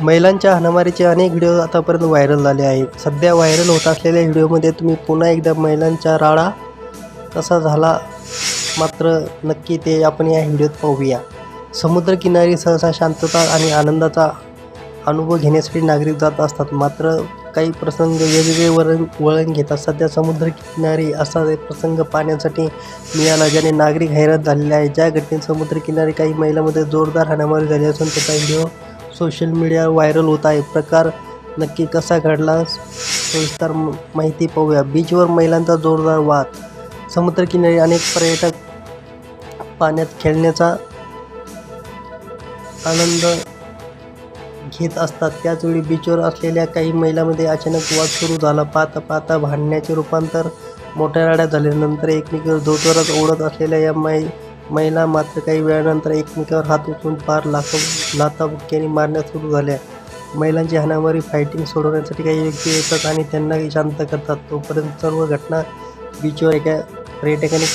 महिलांच्या हाणामारीचे अनेक व्हिडिओ आतापर्यंत व्हायरल झाले आहेत. सध्या व्हायरल होत असलेल्या व्हिडिओमध्ये तुम्ही पुन्हा एकदा महिलांचा राडा कसा झाला मात्र नक्की ते आपण या व्हिडिओत पाहूया. समुद्रकिनारी सहसा शांतता आणि आनंदाचा अनुभव घेण्यासाठी नागरिक जात असतात. मात्र काही प्रसंग वेगवेगळे वळण वळण घेतात. सध्या समुद्रकिनारी असा एक प्रसंग पाहण्यासाठी मिळाला ज्याने नागरिक हैराण झालेले आहे ज्या घटनेत समुद्रकिनारी काही महिलांमध्ये जोरदार हाणामारी झाली असून त्याचा व्हिडिओ सोशल मीडियावर व्हायरल होत आहे. प्रकार नक्की कसा घडला सविस्तर म- माहिती पाहूया. बीचवर महिलांचा जोरदार वाद. समुद्रकिनारी अनेक पर्यटक पाण्यात खेळण्याचा आनंद घेत असतात. त्याचवेळी बीचवर असलेल्या काही महिलांमध्ये अचानक वाद सुरू झाला. पाहता पाहता भांडण्याचे रूपांतर मोठ्या राड्या झाल्यानंतर एकमेकीवर जोरजोरात ओढत असलेल्या या मै महिला मात्र काही वेळानंतर एकमेकावर हात उचलून पार लाथ लाथाबुक्क्यांनी मारण्यास सुरू झाल्या. महिलांची हाणामारी फायटिंग सोडवण्यासाठी काही व्यक्ती येतात आणि त्यांना शांत करतात. तोपर्यंत सर्व घटना बीचवर एका पर्यटकाने